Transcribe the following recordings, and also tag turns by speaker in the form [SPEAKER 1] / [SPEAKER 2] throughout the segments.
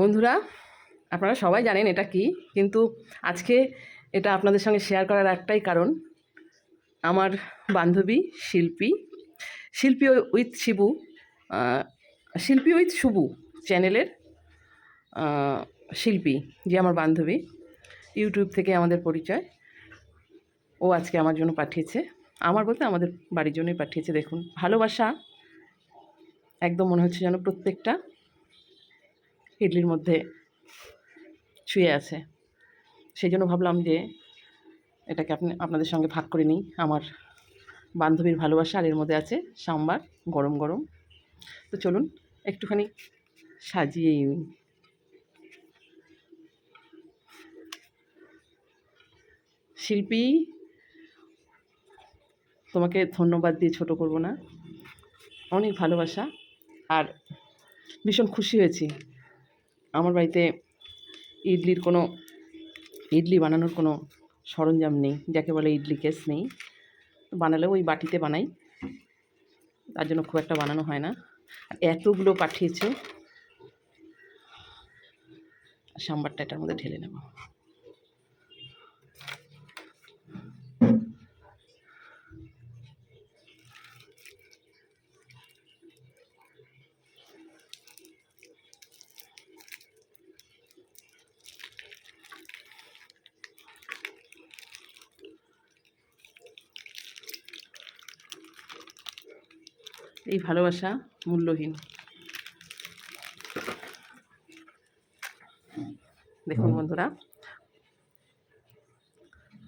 [SPEAKER 1] বন্ধুরা, আপনারা সবাই জানেন এটা কি, কিন্তু আজকে এটা আপনাদের সঙ্গে শেয়ার করার একটাই কারণ। আমার বান্ধবী শিল্পী শিল্পী উইথ শিবু শিল্পী উইথ শুভু চ্যানেলের শিল্পী, যে আমার বান্ধবী ইউটিউব থেকে আমাদের পরিচয়। ও আজকে আমার জন্য পাঠিয়েছে, আমার বলতে আমাদের বাড়ির জন্যই পাঠিয়েছে, দেখুন, ভালোবাসা। একদম মনে হচ্ছে যেন প্রত্যেকটা ইডলির মধ্যে ছুঁয়ে আছে। সেই জন্য ভাবলাম যে এটাকে আপনি, আপনাদের সঙ্গে ভাগ করে নিই। আমার বান্ধবীর ভালোবাসা আর এর মধ্যে আছে সাম্বার, গরম গরম। তো চলুন, একটুখানি সাজিয়েই নিই। শিল্পী, তোমাকে ধন্যবাদ দিয়ে ছোট করব না। অনেক ভালোবাসা। আর ভীষণ খুশি হয়েছি। আমার বাড়িতে ইডলির কোনো, ইডলি বানানোর কোনো সরঞ্জাম নেই, যাকে বলে ইডলি কেস নেই। বানালেও ওই বাটিতে বানাই, তার জন্য খুব একটা বানানো হয় না। এতগুলো পাঠিয়েছে সাম্বারটা এটার মধ্যে ঢেলে নেব। এই ভালোবাসা মূল্যহীন। দেখুন বন্ধুরা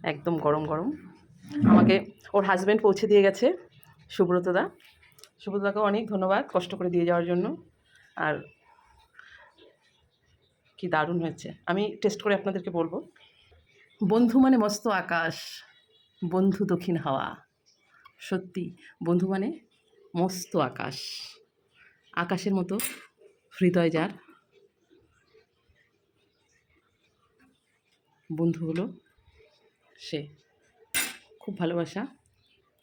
[SPEAKER 1] একদম গরম গরম। আমাকে ওর হাজব্যান্ড পৌঁছে দিয়ে গেছে সুব্রতদা সুব্রতদাকে অনেক ধন্যবাদ কষ্ট করে দিয়ে যাওয়ার জন্য। আর কি দারুণ হয়েছে। আমি টেস্ট করে আপনাদেরকে বলব। বন্ধু মানে মস্ত আকাশ বন্ধু দক্ষিণ হাওয়া। সত্যি বন্ধু মানে মস্ত আকাশ। আকাশের মতো হৃদয় যার। বন্ধুগুলো সে। খুব ভালোবাসা।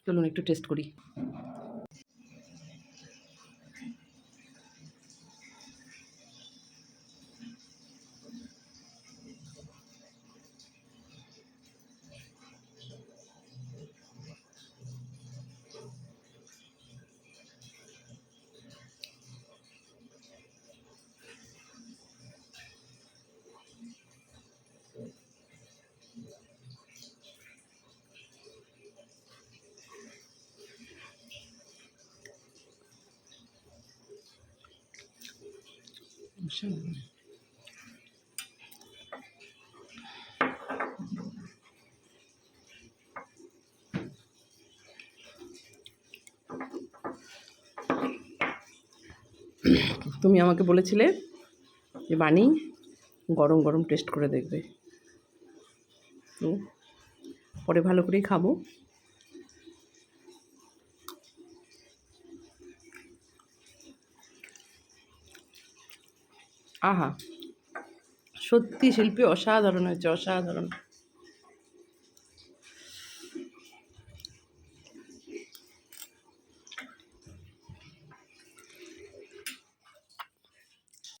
[SPEAKER 1] চলুন একটু টেস্ট করি। তুমি আমাকে বলেছিলে যে বানি গরম গরম টেস্ট করে দেখবে। তো, পরে ভালো করেই খাব। আহা। সত্যি শিল্পী অসাধারণ হয়েছে অসাধারণ।